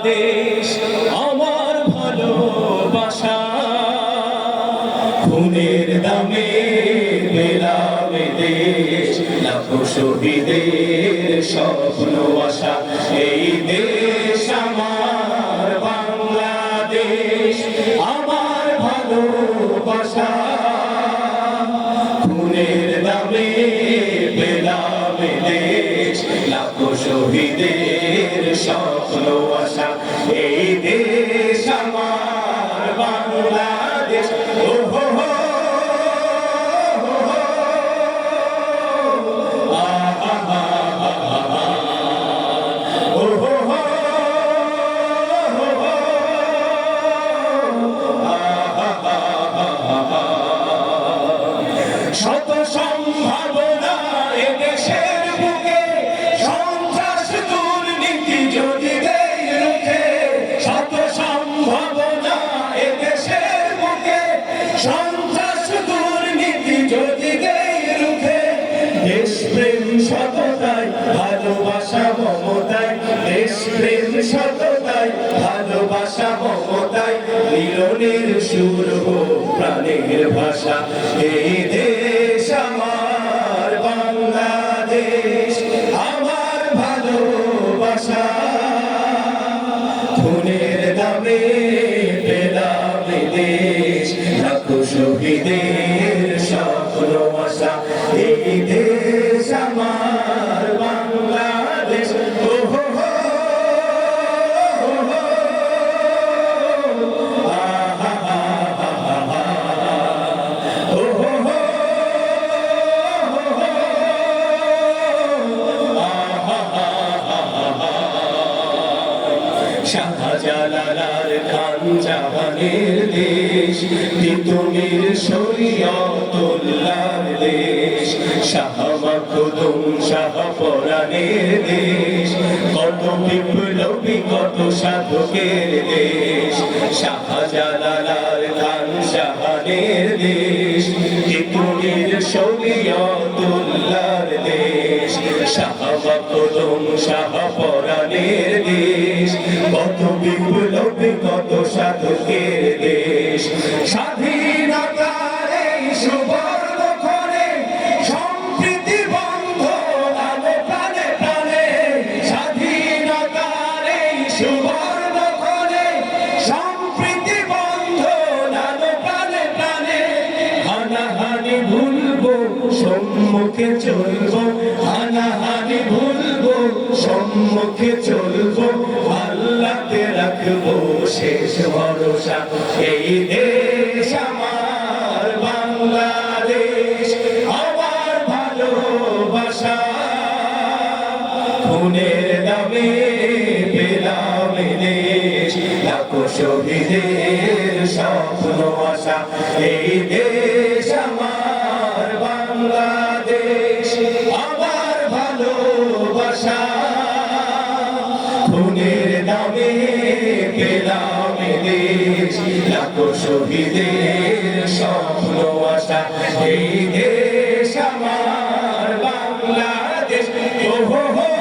বাংলাদেশ, আমার ভালোবাসা। খুনের দামে পেলাম দেশ, লাখো শহীদের স্বপ্ন আশা। এই দেশ আমার বাংলাদেশ, আমার ভালোবাসা। খুনের দামে পেলাম এ দেশ, লাখো শহীদের স্বপ্ন আশা। এই দেশ আমার বাংলাদেশ। ও হো হো শত সম্ভাবনা এদেশের সন্ত্রাস দুর্নীতি যদি দেয় রুখে দেশপ্রেম সততায় ভালোবাসা মমতায় দেশপ্রেম সততায় ভালোবাসা মমতায় মিলনের সুর প্রাণের ভাষা। এই দেশ আমার বাংলাদেশ। শহীদের শাহজালালার খান জাহানের দেশ, তিতুমির শরীয়তুল্লাহর দেশ, শাহ মাখদুম শাহ পরাণের দেশ, কত বিপ্লবী, কত সাধকের দেশ, শাহজালালার খান জাহানের দেশ, তিতুমির শরীয়তুল্লাহর দেশ, শাহ মাখদুম শাহ পরাণের হানাহানি ভুলবো, সম্মুখে চলবো। হানাহানি ভুলবো, সম্মুখে চলবো। রাখব শেষ ভরসা। এই দেশ আমার, বাংলাদেশ আমার ভালোবাসা। খুনের দামে পেলাম দেশ লাখো শহীদের সব এই দেশ আমার বাংলাদেশ, আমার ভালোবাসা। খুনের পেলাম দেশ শহীদের এই দেশ আমার বাংলাদেশ হো।